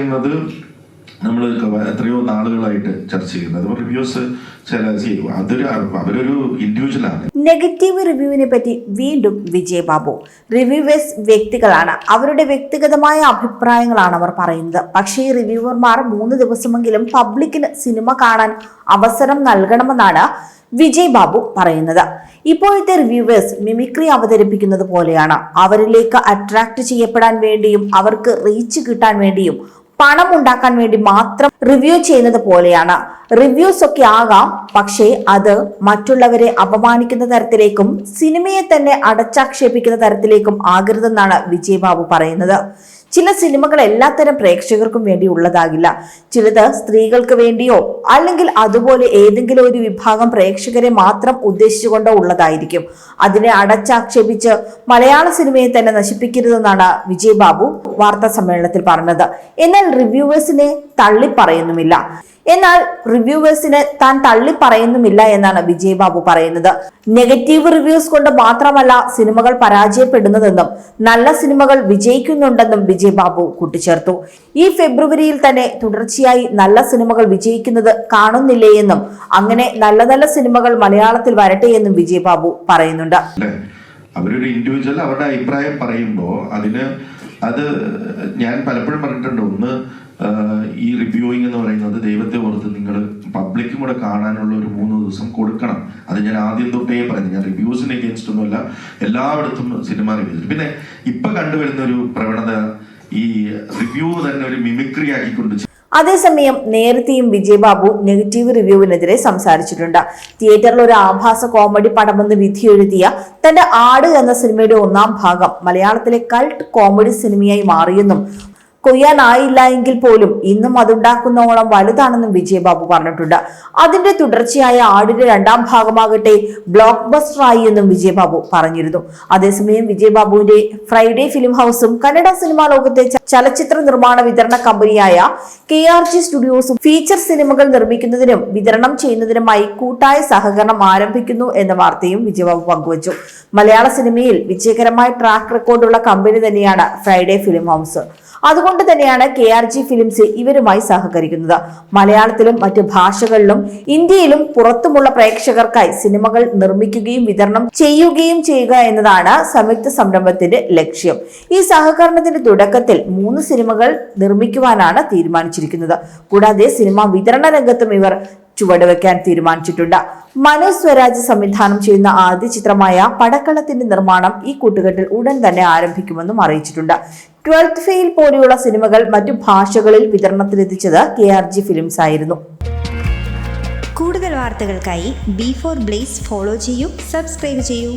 പറയുന്നത് നമ്മൾ എത്രയോ നാളുകളായിട്ട് ചർച്ച ചെയ്യുന്നത്. റിവ്യൂസ് ചില അതൊരു അവരൊരു ഇൻഡിവിജ്വൽ ആണ്. നെഗറ്റീവ് റിവ്യൂവിനെ പറ്റി വീണ്ടും വിജയ് ബാബു. റിവ്യൂവേഴ്സ് വ്യക്തികളാണ്. അവരുടെ വ്യക്തിഗതമായ അഭിപ്രായങ്ങളാണ് അവർ പറയുന്നത്. പക്ഷേ ഈ റിവ്യൂവർമാർ മൂന്ന് ദിവസമെങ്കിലും പബ്ലിക്കിന് സിനിമ കാണാൻ അവസരം നൽകണമെന്നാണ് വിജയ് ബാബു പറയുന്നത്. ഇപ്പോഴത്തെ റിവ്യൂവേഴ്സ് മിമിക്രി അവതരിപ്പിക്കുന്നത് പോലെയാണ്. അവരിലേക്ക് അട്രാക്ട് ചെയ്യപ്പെടാൻ വേണ്ടിയും അവർക്ക് റീച്ച് കിട്ടാൻ വേണ്ടിയും പണം ഉണ്ടാക്കാൻ വേണ്ടി മാത്രം റിവ്യൂ ചെയ്യുന്നത് പോലെയാണ്. റിവ്യൂസ് ഒക്കെ ആകാം പക്ഷേ അത് മറ്റുള്ളവരെ അപമാനിക്കുന്ന തരത്തിലേക്കും സിനിമയെ തന്നെ അടച്ചാക്ഷേപിക്കുന്ന തരത്തിലേക്കും ആകരുതെന്നാണ് വിജയ് ബാബു പറയുന്നത്. ചില സിനിമകൾ എല്ലാത്തരം പ്രേക്ഷകർക്കും വേണ്ടി ഉള്ളതാകില്ല. ചിലത് സ്ത്രീകൾക്ക് വേണ്ടിയോ അല്ലെങ്കിൽ അതുപോലെ ഏതെങ്കിലും ഒരു വിഭാഗം പ്രേക്ഷകരെ മാത്രം ഉദ്ദേശിച്ചുകൊണ്ടോ ഉള്ളതായിരിക്കും. അതിനെ അടച്ചാക്ഷേപിച്ച് മലയാള സിനിമയെ തന്നെ നശിപ്പിക്കരുതെന്നാണ് വിജയ് ബാബു വാർത്താ സമ്മേളനത്തിൽ പറഞ്ഞത്. എന്നാൽ റിവ്യൂവേഴ്സിനെ തള്ളി പറയുന്നുമില്ല എന്നാൽ റിവ്യൂവേഴ്സിനെ താൻ തള്ളി പറയുന്നുമില്ല എന്നാണ് വിജയ് ബാബു പറയുന്നത്. നെഗറ്റീവ് റിവ്യൂസ് കൊണ്ട് മാത്രമല്ല സിനിമകൾ പരാജയപ്പെടുന്നതെന്നും നല്ല സിനിമകൾ വിജയിക്കുന്നുണ്ടെന്നും വിജയ് ബാബു കൂട്ടിച്ചേർത്തു. ഈ ഫെബ്രുവരിയിൽ തന്നെ തുടർച്ചയായി നല്ല സിനിമകൾ വിജയിക്കുന്നത് കാണുന്നില്ലേ എന്നും അങ്ങനെ നല്ല നല്ല സിനിമകൾ മലയാളത്തിൽ വരട്ടെ എന്നും വിജയ് ബാബു പറയുന്നുണ്ട്. അവരൊരു ഇൻഡിവിജ്വൽ അവരുടെ അഭിപ്രായം പറയുമ്പോൾ അതിന് അത് ഞാൻ പലപ്പോഴും പറഞ്ഞിട്ടുണ്ട്. ഒന്ന് ഈ റിവ്യൂയിങ് എന്ന് പറയുന്നത് ദൈവത്തെ ഓർത്ത് നിങ്ങൾ പബ്ലിക്കും കൂടെ കാണാനുള്ള ഒരു മൂന്ന് ദിവസം കൊടുക്കണം. അത് ഞാൻ ആദ്യം തൊട്ടേ പറഞ്ഞു. ഞാൻ റിവ്യൂസിന് എഗേൻസ്റ്റ് ഒന്നുമല്ല എല്ലായിടത്തും സിനിമ റിവ്യൂസ് പിന്നെ ഇപ്പൊ കണ്ടുവരുന്ന ഒരു പ്രവണത ഈ റിവ്യൂ തന്നെ ഒരു മിമിക്രി ആക്കിക്കൊണ്ട് അതേസമയം നേരത്തെയും വിജയ് ബാബു നെഗറ്റീവ് റിവ്യൂവിനെതിരെ സംസാരിച്ചിട്ടുണ്ട്. തിയേറ്ററിൽ ഒരു ആഭാസ കോമഡി പടമെന്ന് വിധി എഴുതിയ തന്റെ ആട് എന്ന സിനിമയുടെ ഒന്നാം ഭാഗം മലയാളത്തിലെ കൾട്ട് കോമഡി സിനിമയായി മാറിയെന്നും കൊയ്യാനായില്ല എങ്കിൽ പോലും ഇന്നും അതുണ്ടാക്കുന്നോളം വലുതാണെന്നും വിജയബാബു പറഞ്ഞിട്ടുണ്ട്. അതിന്റെ തുടർച്ചയായ ആടിന്റെ രണ്ടാം ഭാഗമാകട്ടെ ബ്ലോക്ക് ബസ്റ്റർ ആയി എന്നും വിജയബാബു പറഞ്ഞിരുന്നു. അതേസമയം വിജയബാബുവിന്റെ ഫ്രൈഡേ ഫിലിം ഹൗസും കന്നഡ സിനിമാ ലോകത്തെ ചലച്ചിത്ര നിർമ്മാണ വിതരണ കമ്പനിയായ കെ ആർ ജി സ്റ്റുഡിയോസും ഫീച്ചർ സിനിമകൾ നിർമ്മിക്കുന്നതിനും വിതരണം ചെയ്യുന്നതിനുമായി കൂട്ടായ സഹകരണം ആരംഭിക്കുന്നു എന്ന വാർത്തയും വിജയബാബു പങ്കുവച്ചു. മലയാള സിനിമയിൽ വിജയകരമായ ട്രാക്ക് റെക്കോർഡുള്ള കമ്പനി തന്നെയാണ് ഫ്രൈഡേ ഫിലിം ഹൗസ് അതുകൊണ്ട് തന്നെയാണ് കെ ആർ ജി ഫിലിംസ് ഇവരുമായി സഹകരിക്കുന്നത്. മലയാളത്തിലും മറ്റ് ഭാഷകളിലും ഇന്ത്യയിലും പുറത്തുമുള്ള പ്രേക്ഷകർക്കായി സിനിമകൾ നിർമ്മിക്കുകയും വിതരണം ചെയ്യുകയും ചെയ്യുക എന്നതാണ് സംയുക്ത സംരംഭത്തിന്റെ ലക്ഷ്യം. ഈ സഹകരണത്തിന്റെ തുടക്കത്തിൽ മൂന്ന് സിനിമകൾ നിർമ്മിക്കുവാനാണ് തീരുമാനിച്ചിരിക്കുന്നത്. കൂടാതെ സിനിമ വിതരണ രംഗത്തും ഇവർ ചുവടുവെക്കാൻ തീരുമാനിച്ചിട്ടുണ്ട്. മനോജ് സ്വരാജ് സംവിധാനം ചെയ്യുന്ന ആദ്യ ചിത്രമായ പടക്കളത്തിന്റെ നിർമ്മാണം ഈ കൂട്ടുകെട്ടിൽ ഉടൻ തന്നെ ആരംഭിക്കുമെന്നും അറിയിച്ചിട്ടുണ്ട്. ട്വൽത്ത് ഫെയിൽ പോലെയുള്ള സിനിമകൾ മറ്റു ഭാഷകളിൽ വിതരണത്തിലെത്തിച്ചത് കെ ആർ ജി ഫിലിംസ് ആയിരുന്നു. കൂടുതൽ വാർത്തകൾക്കായി ബി ഫോർ ബ്ലേസ് ഫോളോ ചെയ്യൂ സബ്സ്ക്രൈബ് ചെയ്യൂ.